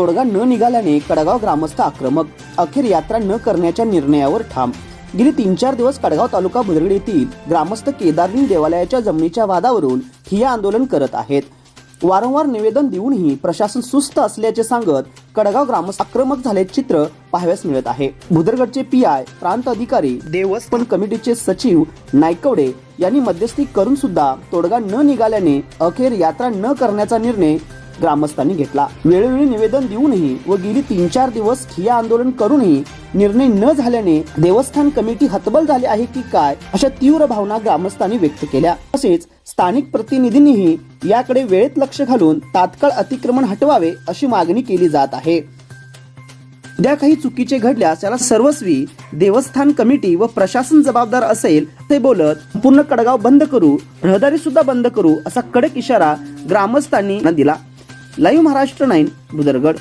तोडगा न निघाल्याने कडगाव ग्रामस्थ आक्रमक. अखेर यात्रा न करण्याच्या निर्णयावर ठाम. गेली तीन चार दिवस कडगाव तालुका भुदरगड येथील ग्रामस्थ केदारलिंग देवालयाच्या जमिनीच्या वादावरून ठिया आंदोलन करत आहेत. वारंवार निवेदन देऊनही प्रशासन सुस्त असल्याचे सांगत कडगाव ग्रामस्थ आक्रमक झाल्याचे चित्र पाहाव्यास मिळत आहे. भुदरगडचे पी आय प्रांत अधिकारी देवस्थान कमिटीचे सचिव नायकवडे यांनी मध्यस्थी करून सुद्धा तोडगा न निघाल्याने अखेर यात्रा न करण्याचा निर्णय ग्रामस्थांनी घेतला. वेळोवेळी निवेदन देऊनही व गेली तीन चार दिवस ठिया आंदोलन करूनही निर्णय न झाल्याने देवस्थान कमिटी हतबल झाली आहे की काय अशा तीव्र भावना ग्रामस्थांनी व्यक्त केल्या. तसेच स्थानिक प्रतिनिधींनीही याकडे वेळेत लक्ष घालून तात्काळ अतिक्रमण हटवावे अशी मागणी केली जात आहे. उद्या काही चुकीचे घडल्यास याला सर्वस्वी देवस्थान कमिटी व प्रशासन जबाबदार असेल ते बोलत पूर्ण कडगाव बंद करू रहदारी सुद्धा बंद करू असा कडक इशारा ग्रामस्थांनी दिला. Live Maharashtra nine Budargad.